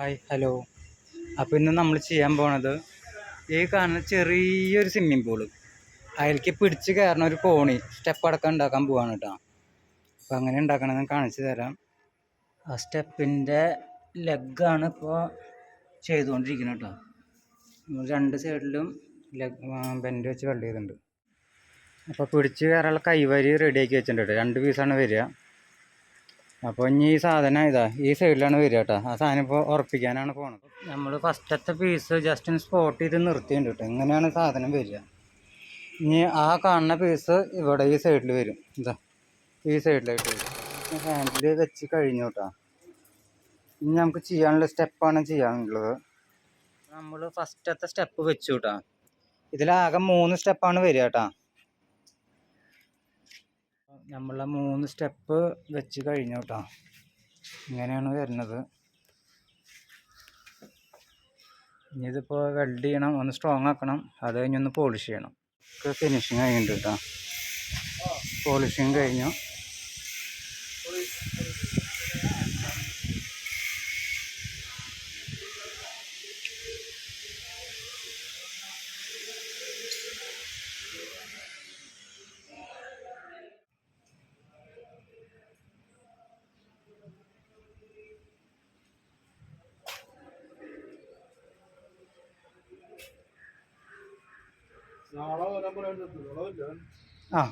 Hi hello. അപ്പോൾ ഇന്ന് നമ്മൾ ചെയ്യാൻ പോണത് ഈ കാണുന്ന ചെറിയൊരു സ്വിമ്മിംഗ് പൂൾ അതിലേക്ക് പിടിച്ച് കയറുന്ന ഒരു കോണി സ്റ്റെപ്പ് അടക്കം ഉണ്ടാക്കാൻ പോവാണ് കേട്ടോ അപ്പോൾ അങ്ങനെ ഉണ്ടാക്കണമെന്ന് കാണിച്ചു തരാം. ആ സ്റ്റെപ്പിന്റെ ലെഗാണ് ഇപ്പോൾ ചെയ്തുകൊണ്ടിരിക്കുന്നത് കേട്ടോ രണ്ട് സൈഡിലും ലെഗ് ബെൻഡ് വെച്ച് വെൽഡ് ചെയ്തിട്ടുണ്ട്. അപ്പോൾ പിടിച്ച് കയറാനുള്ള കൈവരി റെഡിയാക്കി വെച്ചിട്ടുണ്ട് രണ്ട് പീസാണ് വരിക. അപ്പോൾ ഇനി ഈ സാധനം ഇതാ ഈ സൈഡിലാണ് വരിക കേട്ടോ. ആ സാധനം ഇപ്പോൾ ഉറപ്പിക്കാനാണ് പോണത്. നമ്മൾ ഫസ്റ്റത്തെ പീസ് ജസ്റ്റ് ഒന്ന് സ്പോട്ട് ചെയ്ത് നിർത്തിയിട്ടുണ്ട് കേട്ടോ. ഇങ്ങനെയാണ് സാധനം വരിക. ഇനി ആ കാണുന്ന പീസ് ഇവിടെ ഈ സൈഡിൽ വരും. ഇതാ ഈ സൈഡിലായിട്ട് വരും. ഹാൻഡിൽ വെച്ച് കഴിഞ്ഞു കേട്ടോ. ഇനി നമുക്ക് ചെയ്യാനുള്ള സ്റ്റെപ്പാണ് ചെയ്യാനുള്ളത്. നമ്മൾ ഫസ്റ്റത്തെ സ്റ്റെപ്പ് വെച്ചു കേട്ടോ. ഇതിലാകെ മൂന്ന് സ്റ്റെപ്പാണ് വരിക കേട്ടോ. നമ്മളെ മൂന്ന് സ്റ്റെപ്പ് വെച്ച് കഴിഞ്ഞു കേട്ടോ ഇങ്ങനെയാണ് വരുന്നത്. ഇനി ഇതിപ്പോൾ വെൽഡ് ചെയ്യണം ഒന്ന് സ്ട്രോങ് ആക്കണം അത് കഴിഞ്ഞൊന്ന് പോളിഷ് ചെയ്യണം. ഒക്കെ ഫിനിഷിങ് കഴിഞ്ഞിട്ട് കേട്ടോ പോളിഷിങ് കഴിഞ്ഞു. ആ.